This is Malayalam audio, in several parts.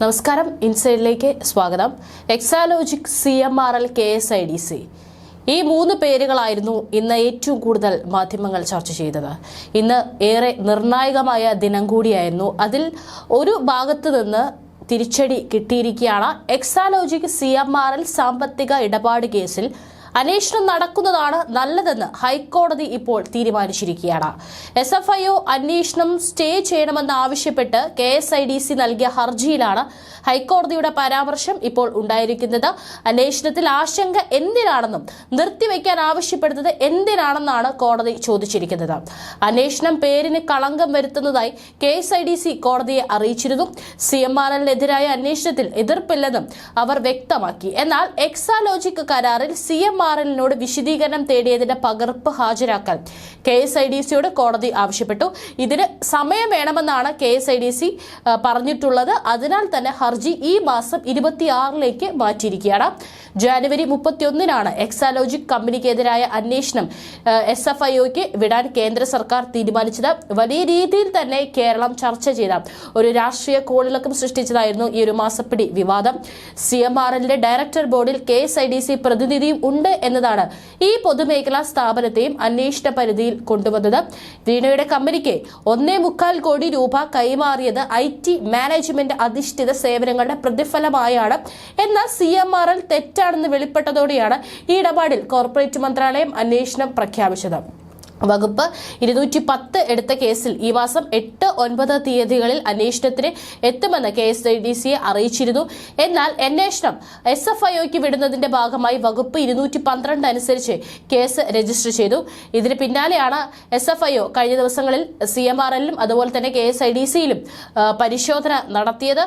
നമസ്കാരം. ഇൻസൈഡിലേക്ക് സ്വാഗതം. Exalogic C M R L K S I D C ഈ മൂന്ന് പേരുകളായിരുന്നു ഇന്ന് ഏറ്റവും കൂടുതൽ മാധ്യമങ്ങൾ ചർച്ച ചെയ്തത്. ഇന്ന് ഏറെ നിർണായകമായ ദിനം കൂടിയായിരുന്നു. അതിൽ ഒരു ഭാഗത്ത് നിന്ന് തിരിച്ചടി കിട്ടിയിരിക്കുകയാണ്. Exalogic C M R L സാമ്പത്തിക ഇടപാട് കേസിൽ അന്വേഷണം നടക്കുന്നതാണ് നല്ലതെന്ന് ഹൈക്കോടതി ഇപ്പോൾ തീരുമാനിച്ചിരിക്കുകയാണ്. എസ് എഫ് ഐ ഒ അന്വേഷണം സ്റ്റേ ചെയ്യണമെന്ന് ആവശ്യപ്പെട്ട് K S I D C നൽകിയ ഹർജിയിലാണ് ഹൈക്കോടതിയുടെ പരാമർശം ഇപ്പോൾ ഉണ്ടായിരിക്കുന്നത്. അന്വേഷണത്തിൽ ആശങ്ക എന്തിനാണെന്നും നിർത്തിവെക്കാൻ ആവശ്യപ്പെടുന്നത് എന്തിനാണെന്നാണ് കോടതി ചോദിച്ചിരിക്കുന്നത്. അന്വേഷണം പേരിന് കളങ്കം വരുത്തുന്നതായി K S I D C കോടതിയെ അറിയിച്ചിരുന്നു. സി എം ആർ എല്ലിനെതിരായ അന്വേഷണത്തിൽ എതിർപ്പില്ലെന്നും അവർ വ്യക്തമാക്കി. എന്നാൽ എക്സാലോജിക് കരാറിൽ സി എം ആർ എല്ലിനോട് വിശദീകരണം തേടിയതിന്റെ പകർപ്പ് ഹാജരാക്കാൻ കെ എസ് ഐ ഡി സിയോട് കോടതി ആവശ്യപ്പെട്ടു. ഇതിന് സമയം വേണമെന്നാണ് K S I D C പറഞ്ഞിട്ടുള്ളത്. അതിനാൽ തന്നെ ഹർജി ഈ മാസം ഇരുപത്തിയാറിലേക്ക് മാറ്റിയിരിക്കുകയാണ്. ജാനുവരി മുപ്പത്തിയൊന്നിനാണ് എക്സാലോജിക് കമ്പനിക്കെതിരായ അന്വേഷണം എസ് എഫ് ഐ വിടാൻ കേന്ദ്ര സർക്കാർ തീരുമാനിച്ചത്. വലിയ രീതിയിൽ തന്നെ കേരളം ചർച്ച ചെയ്ത ഒരു രാഷ്ട്രീയ കോളിളക്കം സൃഷ്ടിച്ചതായിരുന്നു ഈ ഒരു മാസപ്പിടി വിവാദം. സി എം ആർ എല്ലിന്റെ ഡയറക്ടർ ബോർഡിൽ K S I D C പ്രതിനിധിയും ഉണ്ട് എന്നതാണ് ഈ പൊതുമേഖലാ സ്ഥാപനത്തെയും അന്വേഷണ പരിധിയിൽ കൊണ്ടുവന്നത്. വീണയുടെ കമ്പനിക്ക് ഒന്നേ മുക്കാൽ കോടി രൂപ കൈമാറിയത് ഐ ടി മാനേജ്മെന്റ് അധിഷ്ഠിത സേവനങ്ങളുടെ പ്രതിഫലമായാണ്. എന്നാൽ സി എം ആർ എൽ തെറ്റാണെന്ന് വെളിപ്പെട്ടതോടെയാണ് ഈ ഇടപാടിൽ കോർപ്പറേറ്റ് മന്ത്രാലയം അന്വേഷണം പ്രഖ്യാപിച്ചത്. വകുപ്പ് ഇരുന്നൂറ്റി പത്ത് എടുത്ത കേസിൽ ഈ മാസം എട്ട് ഒൻപത് തീയതികളിൽ അന്വേഷണത്തിന് എത്തുമെന്ന് കെ എസ് ഐ ഡി സിയെ അറിയിച്ചിരുന്നു. എന്നാൽ അന്വേഷണം എസ് എഫ് ഐഒക്ക് വിടുന്നതിന്റെ ഭാഗമായി വകുപ്പ് ഇരുന്നൂറ്റി പന്ത്രണ്ട് അനുസരിച്ച് കേസ് രജിസ്റ്റർ ചെയ്തു. ഇതിന് പിന്നാലെയാണ് എസ് എഫ് ഐഒ കഴിഞ്ഞ ദിവസങ്ങളിൽ സി എം ആർ എല്ലിലും അതുപോലെ തന്നെ കെ എസ് ഐ ഡി സിയിലും പരിശോധന നടത്തിയത്.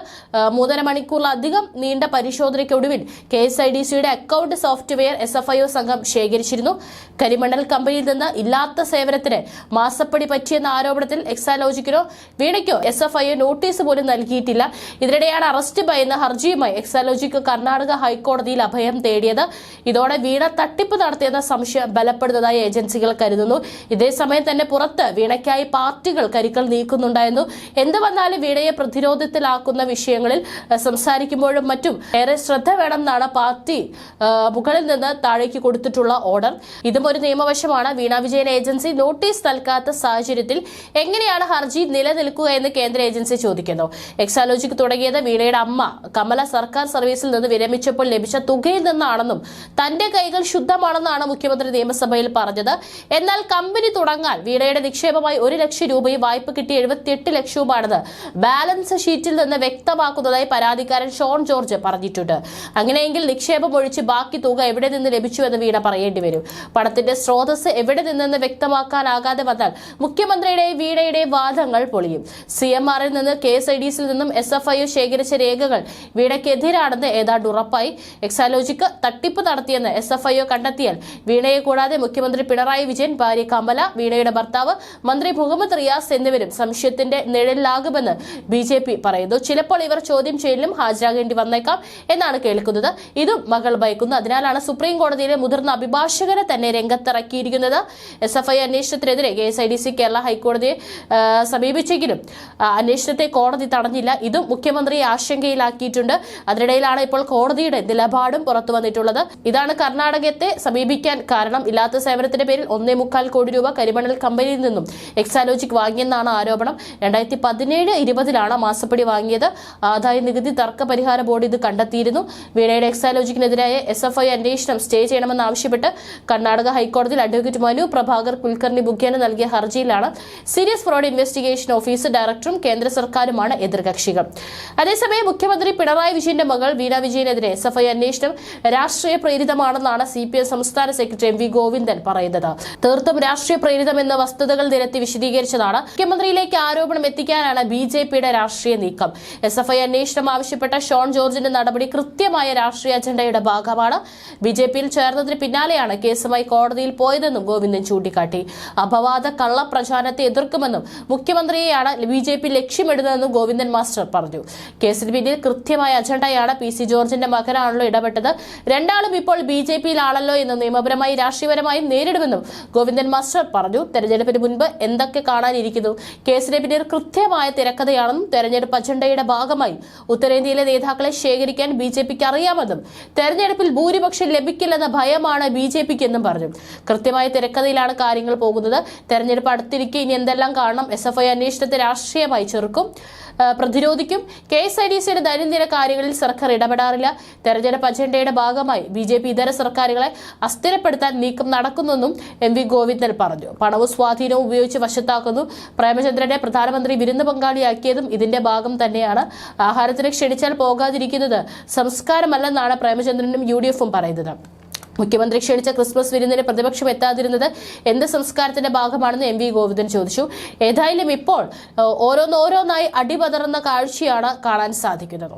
മൂന്നര മണിക്കൂറിലധികം നീണ്ട പരിശോധനയ്ക്കൊടുവിൽ കെ എസ് ഐ ഡി സിയുടെ account software S F I O സംഘം ശേഖരിച്ചിരുന്നു. കരിമണൽ കമ്പനിയിൽ നിന്ന് ഇല്ലാത്ത സേവനത്തിന് മാസപ്പടി പറ്റിയെന്ന ആരോപണത്തിൽ എക്സാലോജിക്കിനോ വീണയ്ക്കോ എസ് എഫ് ഐ നോട്ടീസ് പോലും നൽകിയിട്ടില്ല. ഇതിനിടെയാണ് അറസ്റ്റ് ഭയന്ന ഹർജിയുമായി എക്സാലോജിക്ക് കർണാടക ഹൈക്കോടതിയിൽ അഭയം തേടിയത്. ഇതോടെ വീണ തട്ടിപ്പ് നടത്തിയെന്ന സംശയം ബലപ്പെടുന്നതായി ഏജൻസികൾ കരുതുന്നു. ഇതേ സമയം തന്നെ പുറത്ത് വീണയ്ക്കായി പാർട്ടികൾ കരുക്കൾ നീക്കുന്നുണ്ടായിരുന്നു. എന്ത് വന്നാലും വീണയെ പ്രതിരോധത്തിലാക്കുന്ന വിഷയങ്ങളിൽ സംസാരിക്കുമ്പോഴും മറ്റും ഏറെ ശ്രദ്ധ വേണമെന്നാണ് പാർട്ടി മുകളിൽ നിന്ന് താഴേക്ക് കൊടുത്തിട്ടുള്ള ഓർഡർ. ഇതും ഒരു നിയമവശമാണ്. വീണ വിജയൻ ഏജൻസി നോട്ടീസ് നൽകാത്ത സാഹചര്യത്തിൽ എങ്ങനെയാണ് ഹർജി നിലനിൽക്കുക എന്ന് കേന്ദ്ര ഏജൻസി ചോദിക്കുന്നു. എക്സാലോജിക്ക് തുടങ്ങിയത് വീണയുടെ അമ്മ. കമല സർക്കാർ സർവീസിൽ നിന്ന് വിരമിച്ചപ്പോൾ ലഭിച്ച തുകയിൽ നിന്നാണെന്നും തന്റെ കൈകൾ ശുദ്ധമാണെന്നാണ് മുഖ്യമന്ത്രി നിയമസഭയിൽ പറഞ്ഞത്. എന്നാൽ കമ്പനി തുടങ്ങാൻ വീണയുടെ നിക്ഷേപമായി ഒരു ലക്ഷം രൂപയും വായ്പ കിട്ടി എഴുപത്തിയെട്ട് ലക്ഷവുമാണെന്ന് ബാലൻസ് ഷീറ്റിൽ നിന്ന് വ്യക്തമാക്കുന്നതായി പരാതിക്കാരൻ ഷോൺ ജോർജ് പറഞ്ഞിട്ടുണ്ട്. അങ്ങനെയെങ്കിൽ നിക്ഷേപം ഒഴിച്ച് ബാക്കി തുക എവിടെ നിന്ന് ലഭിച്ചു എന്ന് വീണ പറയേണ്ടി വരും. പണത്തിന്റെ സ്രോതസ് എവിടെ നിന്നെന്ന് വ്യക്തമാക്കാനാകാതെ വന്നാൽ മുഖ്യമന്ത്രിയുടെ വീണയുടെയും വാദങ്ങൾ പൊളിയും. സി എം ആറിൽ നിന്ന് കെ എസ് ഐ ഡി സിയിൽ നിന്നും എസ് എഫ് ഐ ശേഖരിച്ച രേഖകൾ വീണയ്ക്കെതിരാണെന്ന് ഏതാണ്ട് ഉറപ്പായി. എക്സാലോജിക്ക് തട്ടിപ്പ് നടത്തിയെന്ന് എസ് എഫ് ഐ കണ്ടെത്തിയാൽ വീണയെ കൂടാതെ മുഖ്യമന്ത്രി പിണറായി വിജയൻ ഭാര്യ കമല വീണയുടെ ഭർത്താവ് മന്ത്രി മുഹമ്മദ് റിയാസ് എന്നിവരും സംശയത്തിന്റെ നിഴലിലാകുമെന്ന് ബി ജെ പി പറയുന്നു. ചിലപ്പോൾ ഇവർ ചോദ്യം ചെയ്യലിലും ഹാജരാകേണ്ടി വന്നേക്കാം എന്നാണ് കേൾക്കുന്നത്. ഇതും മകൾ ഭയക്കുന്നു. അതിനാലാണ് സുപ്രീം കോടതിയിലെ മുതിർന്ന അഭിഭാഷകരെ തന്നെ രംഗത്തിറക്കിയിരിക്കുന്നത്. S F I അന്വേഷണത്തിനെതിരെ K S I D C Kerala ഹൈക്കോടതിയെ സമീപിച്ചെങ്കിലും അന്വേഷണത്തെ കോടതി തടഞ്ഞില്ല. ഇതും മുഖ്യമന്ത്രിയെ ആശങ്കയിലാക്കിയിട്ടുണ്ട്. അതിനിടയിലാണ് ഇപ്പോൾ കോടതിയുടെ നിലപാടും പുറത്തു വന്നിട്ടുള്ളത്. ഇതാണ് കർണാടകത്തെ സമീപിക്കാൻ കാരണം. ഇല്ലാത്ത സേവനത്തിന്റെ പേരിൽ ഒന്നേ മുക്കാൽ കോടി രൂപ കരിമണൽ കമ്പനിയിൽ നിന്നും എക്സാലോജിക് വാങ്ങിയെന്നാണ് ആരോപണം. രണ്ടായിരത്തി പതിനേഴ് ഇരുപതിലാണ് മാസപ്പടി വാങ്ങിയത്. ആദായ നികുതി തർക്ക പരിഹാര ബോർഡ് ഇത് കണ്ടെത്തിയിരുന്നു. വീണയുടെ എക്സാലോജിക്കിനെതിരായ എസ് എഫ് ഐ അന്വേഷണം സ്റ്റേ ചെയ്യണമെന്ന് ആവശ്യപ്പെട്ട് കർണാടക ഹൈക്കോടതിയിൽ അഡ്വക്കേറ്റ് മനു പ്രഭാകർ കുൽക്കർണി മുഖേന നൽകിയ ഹർജിയിലാണ്. സീരിയസ് ഇൻവെസ്റ്റിഗേഷൻ ഓഫീസ് ഡയറക്ടറും കേന്ദ്ര സർക്കാരുമാണ് എതിർകക്ഷികൾ. അതേസമയം മുഖ്യമന്ത്രി പിണറായി വിജയന്റെ മകൾ വീണ വിജയനെതിരെ എസ് എഫ് ഐ അന്വേഷണം രാഷ്ട്രീയ പ്രേരിതമാണെന്നാണ് സി പി എം സംസ്ഥാന സെക്രട്ടറി എം വി ഗോവിന്ദൻ പറയുന്നത്. തീർത്തും രാഷ്ട്രീയ പ്രേരിതമെന്ന വസ്തുതകൾ നിരത്തി വിശദീകരിച്ചതാണ്. മുഖ്യമന്ത്രിയിലേക്ക് ആരോപണം എത്തിക്കാനാണ് ബി ജെ പിയുടെ രാഷ്ട്രീയ നീക്കം. എസ് എഫ് ഐ അന്വേഷണം ആവശ്യപ്പെട്ട ഷോൺ ജോർജിന്റെ നടപടി കൃത്യമായ രാഷ്ട്രീയ അജണ്ടയുടെ ഭാഗമാണ്. ബി ജെ പിയിൽ ചേർന്നതിന് പിന്നാലെയാണ് കേസുമായി കോടതിയിൽ പോയതെന്നും ഗോവിന്ദൻ ചൂണ്ടിക്കാട്ടി. അപവാദ കള്ളപ്രചാരണത്തെ എതിർക്കുമെന്നും മുഖ്യമന്ത്രിയെയാണ് ബി ജെ പി ലക്ഷ്യമിടുന്നതെന്നും ഗോവിന്ദൻ മാസ്റ്റർ പറഞ്ഞു. കേസിന് പിന്നിൽ കൃത്യമായ അജണ്ടയാണ് പി സി ജോർജിന്റെ മകനാണല്ലോ ഇടപെട്ടത്. രണ്ടാളും ഇപ്പോൾ ബി ജെ പിയിലാണല്ലോ എന്ന് നിയമപരമായി രാഷ്ട്രീയപരമായും നേരിടുമെന്നും ഗോവിന്ദൻ മാസ്റ്റർ പറഞ്ഞു. തെരഞ്ഞെടുപ്പിന് മുൻപ് എന്തൊക്കെ കാണാനിരിക്കുന്നു? കേസിന് പിന്നിൽ കൃത്യമായ തിരക്കഥയാണെന്നും തെരഞ്ഞെടുപ്പ് അജണ്ടയുടെ ഭാഗമായി ഉത്തരേന്ത്യയിലെ നേതാക്കളെ ശേഖരിക്കാൻ ബി ജെ പിക്ക് അറിയാമെന്നും തെരഞ്ഞെടുപ്പിൽ ഭൂരിപക്ഷം ലഭിക്കില്ലെന്ന ഭയമാണ് ബി ജെ പിക്ക് എന്നും പറഞ്ഞു. കൃത്യമായ തിരക്കഥയിലാണ് കാര്യങ്ങൾ പോകുന്നത്. തെരഞ്ഞെടുപ്പ് അടുത്തിരിക്കെ ഇനി എന്തെല്ലാം കാണണം എസ് എഫ് ഐ അന്വേഷണത്തെ രാഷ്ട്രീയമായി ചെറുക്കും. പ്രതിരോധിക്കും. കെ എസ് ഐ ഡി സിയുടെ ദൈനംദിന കാര്യങ്ങളിൽ സർക്കാർ ഇടപെടാറില്ല. തെരഞ്ഞെടുപ്പ് അജണ്ടയുടെ ഭാഗമായി ബി ജെ പി ഇതര സർക്കാരുകളെ അസ്ഥിരപ്പെടുത്താൻ നീക്കം നടക്കുന്നെന്നും എം വി ഗോവിന്ദൻ പറഞ്ഞു. പണവും സ്വാധീനവും ഉപയോഗിച്ച് വശത്താക്കുന്നു. പ്രേമചന്ദ്രനെ പ്രധാനമന്ത്രി വിരുന്ന് പങ്കാളിയാക്കിയതും ഇതിന്റെ ഭാഗം തന്നെയാണ്. ആഹാരത്തിന് ക്ഷണിച്ചാൽ പോകാതിരിക്കുന്നത് സംസ്കാരമല്ലെന്നാണ് പ്രേമചന്ദ്രനും യു ഡി എഫും പറയുന്നത്. മുഖ്യമന്ത്രി ക്ഷണിച്ച ക്രിസ്മസ് വിരുന്നിന് പ്രതിപക്ഷം എത്താതിരുന്നത് എന്ത് സംസ്കാരത്തിന്റെ ഭാഗമാണെന്ന് എം വി ഗോവിന്ദൻ ചോദിച്ചു. ഏതായാലും ഇപ്പോൾ ഓരോന്നോരോന്നായി അടിപതറുന്ന കാഴ്ചയാണ് കാണാൻ സാധിക്കുന്നത്.